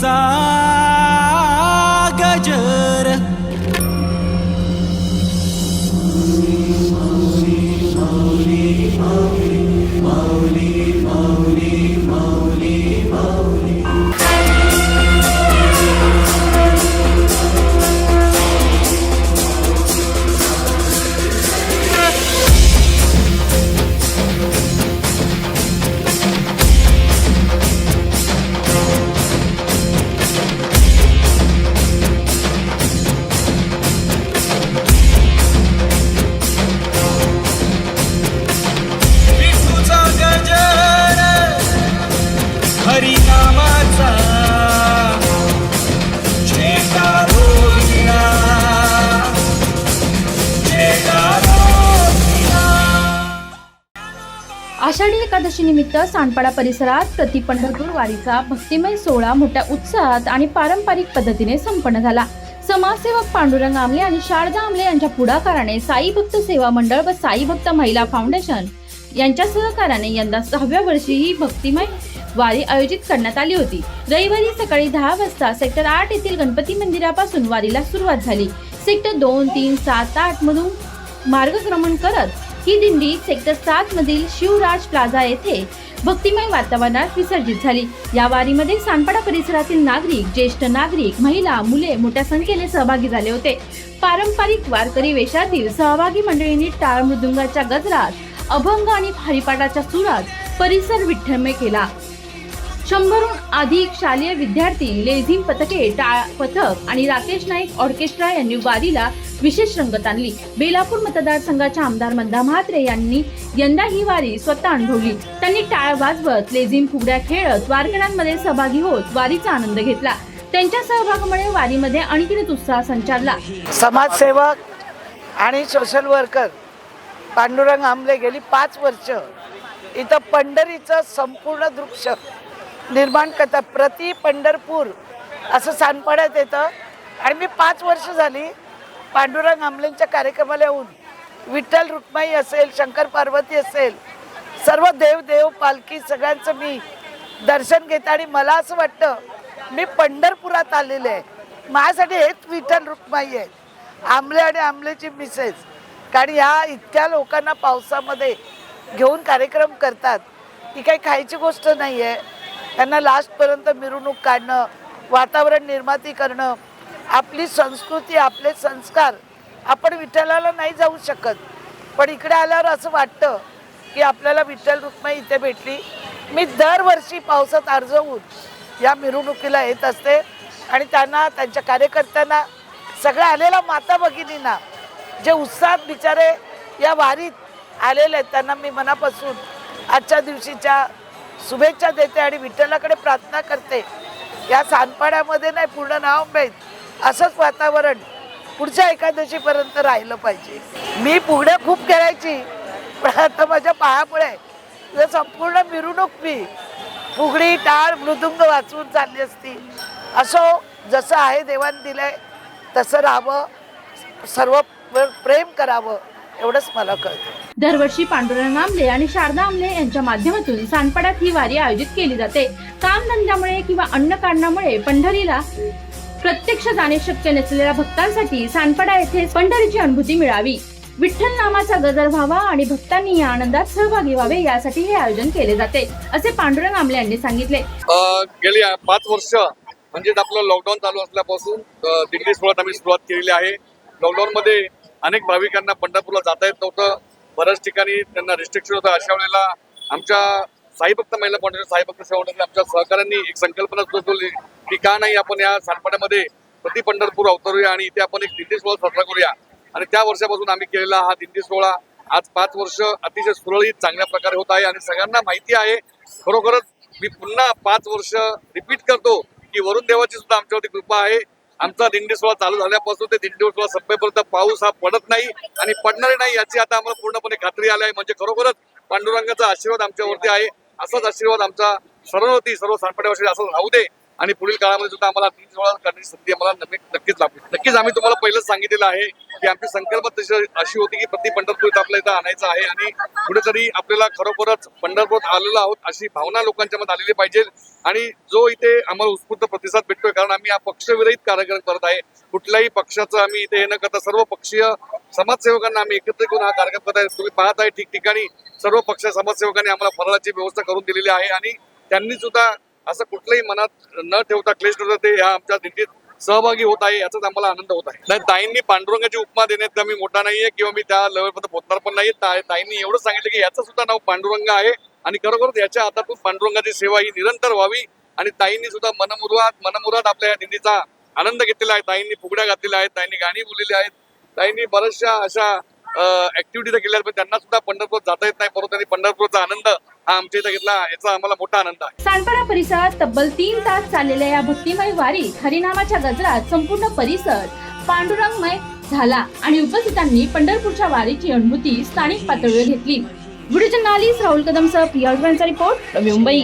passar. Ashadhi Ekadashi निमित्त सांडपाडा परिसरात प्रति पंढरपूर वारीचा भक्तिमय सोहळा मोठ्या उत्साहात आणि पारंपरिक पद्धतीने संपन्न झाला. समाजसेवक पांडुरंग आमले आणि शारदा आमले यांच्या पुढाकाराने साई भक्त सेवा मंडळ व साई भक्त महिला फाउंडेशन यांच्या सहकाराने यंदा सहाव्या वर्षी ही भक्तिमय वारी आयोजित करण्यात आली होती. रविवारी सकाळी दहा वाजता सेक्टर आठ येथील गणपती मंदिरापासून वारीला सुरुवात झाली. सेक्टर दोन तीन सात आठ मधून मार्गक्रमण करत ही दिंडी सेक्टर सात मधील शिवराज प्लाझा येथे भक्तिमय वातावरणात विसर्जित झाली. या वारीमध्ये सानपाडा परिसरातील नागरिक ज्येष्ठ नागरिक महिला मुले मोठ्या संख्येने सहभागी झाले होते. पारंपरिक वारकरी वेशातील सहभागी मंडळींनी टाळ मृदुंगाच्या गजरात अभंग आणि हरिपाठाच्या सुरात परिसर विठ्ठलमय केला. शंभरहून अधिक शालेय विद्यार्थी लेझिम पथके टाळ पथक आणि राकेश नाईक ऑर्केस्ट्रा यांनी वारीला विशेष रंगत आणली. बेलापूर मतदारसंघाच्या आमदार मंदा म्हात्रे यांनी यंदा ही वारी स्वतः अनुभवली. त्यांनी टाळ वाजवत लेझिम फुगड्या खेळत वारकऱ्यांमध्ये सहभागी होत वारीचा आनंद घेतला. त्यांच्या सहभागामुळे वारीमध्ये आणखीनच उत्साह संचारला. समाजसेवक आणि सोशल वर्कर पांडुरंग आमले गेली पाच वर्ष. इथं पंढरीचं संपूर्ण दृश्य निर्माण करतात. प्रति पंढरपूर असं सांगपण्यात येतं. आणि मी पाच वर्ष झाली पांडुरंग आमलेंच्या कार्यक्रमाला येऊन. विठ्ठल रुक्माई असेल शंकर पार्वती असेल सर्व देव देव पालखी सगळ्यांचं मी दर्शन घेते आणि मला असं वाटतं मी पंढरपुरात आलेले आहे. माझ्यासाठी हेच विठ्ठल रुक्माई आहे. आमले आणि आमलेची मिसेस. कारण ह्या इतक्या लोकांना पावसामध्ये घेऊन कार्यक्रम करतात ही काही खायची गोष्ट नाही आहे त्यांना लास्टपर्यंत मिरवणूक काढणं वातावरण निर्माती करणं आपली संस्कृती आपले संस्कार आपण विठ्ठलाला नाही जाऊ शकत. पण इकडे आल्यावर असं वाटतं की आपल्याला विठ्ठल रुक्माई इथे भेटली. मी दरवर्षी पावसात अर्जवून या मिरवणुकीला येत असते आणि त्यांना त्यांच्या कार्यकर्त्यांना सगळ्या आलेल्या माता भगिनींना जे उत्साहात बिचारे या वारीत आलेले आहेत त्यांना मी मनापासून आजच्या दिवशीच्या शुभेच्छा देते आणि विठ्ठलाकडे प्रार्थना करते. या सांदपाड्यामध्ये नाही पूर्ण नाव माहीत असंच वातावरण पुढच्या एकादशीपर्यंत राहिलं पाहिजे. मी पुढे खूप करायची पण आता माझ्या पायापुळे संपूर्ण मिरवणूक मी फुगडी टाळ मृदुंग वाचवून चालली असती. असो जसं आहे देवान दिलंय तसं राहावं. सर्व प्रेम करावं एवढंच मला कळतं. दरवर्षी पांडुरंग आमले आणि शारदा आमले यांच्या माध्यमातून सांडपाड्यात ही वारी आयोजित केली जाते. कामधंद्यामुळे किंवा अन्न कारणामुळे पंढरीला प्रत्यक्ष जाणे शक्य नसलेल्या भक्तांसाठी सांडपाडा येथे पंढरीची अनुभूती मिळावी. विठ्ठल नामाचा गजर व्हावा आणि भक्तांनी या आनंदात सहभागी व्हावे यासाठी हे आयोजन केले जाते असे पांडुरंग आमले यांनी सांगितले. गेली पाच वर्ष म्हणजे आपलं लॉकडाऊन चालू असल्यापासून दिंडी सोहळ्यात आम्ही सुरुवात केलेली आहे. लॉकडाऊन मध्ये अनेक भाविकांना पंढरपूरला जाता येत नव्हतं. बऱ्याच ठिकाणी त्यांना रिस्ट्रिक्शन होतं. अशा वेळेला आमच्या साईभक्त महिला फाउंडेशन साईभक्त सेवा आमच्या सहकाऱ्यांनी एक संकल्पना सुचवली की का नाही आपण या सातपाड्यामध्ये प्रति पंढरपूर अवतरूया आणि इथे आपण एक दिंडी सोहळा साजरा करूया. आणि त्या वर्षापासून आम्ही केलेला हा दिंडी सोहळा आज पाच वर्ष अतिशय सुरळीत चांगल्या प्रकारे होत आहे आणि सगळ्यांना माहिती आहे. खरोखरच मी पुन्हा पाच वर्ष रिपीट करतो की वरुण देवाची सुद्धा आमच्यावरती कृपा आहे. आमचा दिंडी सोहळा चालू झाल्यापासून ते दिंडी सोहळा संपेपर्यंत पाऊस हा पडत नाही आणि पडणार नाही याची आता आम्हाला पूर्णपणे खात्री आली आहे. म्हणजे खरोखरच पांडुरंगाचा आशीर्वाद आमच्यावरती आहे. असाच आशीर्वाद आमचा सर्वती सर्व सांडपाड्यावरती असं राहू दे. आणि पुढील काळामध्ये सुद्धा आम्हाला तीन सोळा करण्याची संधी आम्हाला नक्की- नक्कीच लाभली. नक्कीच आम्ही तुम्हाला पहिलंच सांगितलेलं आहे की आमची संकल्प तशी अशी होती की प्रति पंढरपूर इथं आपल्या इथं आणायचं आहे आणि कुठेतरी आपल्याला खरोखरच पंढरपूर आलेलो आहोत अशी भावना लोकांच्या मध्ये आलेली पाहिजे. आणि जो इथे आम्हाला उत्स्फूर्त प्रतिसाद भेटतोय कारण आम्ही हा पक्षविरहित कार्यक्रम करत आहे. कुठल्याही पक्षाचं आम्ही इथे हे न करता सर्व पक्षीय समाजसेवकांना आम्ही एकत्र करून हा कार्यक्रम करत आहे. तुम्ही पाहत आहे ठिकठिकाणी सर्व पक्ष समाजसेवकांनी आम्हाला फराळाची व्यवस्था करून दिलेली आहे आणि त्यांनी सुद्धा असं कुठलंही मनात न ठेवता क्लेश ठेवता ते ह्या आमच्या दिंडीत सहभागी होत आहे याचाच आम्हाला आनंद होत आहे. नाही ताईंनी पांडुरंगाची उपमा देण्यात मी मोठा नाहीये किंवा मी त्या लेवलपर्यंत पोहोचणार पण नाही ताईंनी एवढं सांगितलं की याचं सुद्धा नाव पांडुरंग आहे आणि खरोखरच याच्या हातातून पांडुरंगाची सेवा ही निरंतर व्हावी आणि ताईंनी सुद्धा मनमुरात मनमुरात आपल्या या दिंडीचा आनंद घेतलेला आहे. ताईंनी फुगड्या घातलेल्या आहेत ताईंनी गाणी बोललेली आहेत. ताईंनी बऱ्याचशा अशा ऍक्टिव्हिटी केल्या आहेत, पण त्यांना सुद्धा पंढरपूर जाता येत नाही. परंतु त्यांनी पंढरपूरचा आनंद हा आमच्या इथं घेतला. याचा आम्हाला मोठा आनंद आहे. सांडपाडा परिसरात तब्बल तीन तास चाललेल्या या भक्तिमय वारीत हरिनामाच्या गजरात संपूर्ण परिसर पांडुरंगमय झाला आणि उपस्थितांनी पंढरपूरच्या वारीची अनुभूती स्थानिक पातळीवर घेतली. व्हिडिओ जर्नालिस्ट राहुल कदमसह प्रिया रिपोर्ट मुंबई.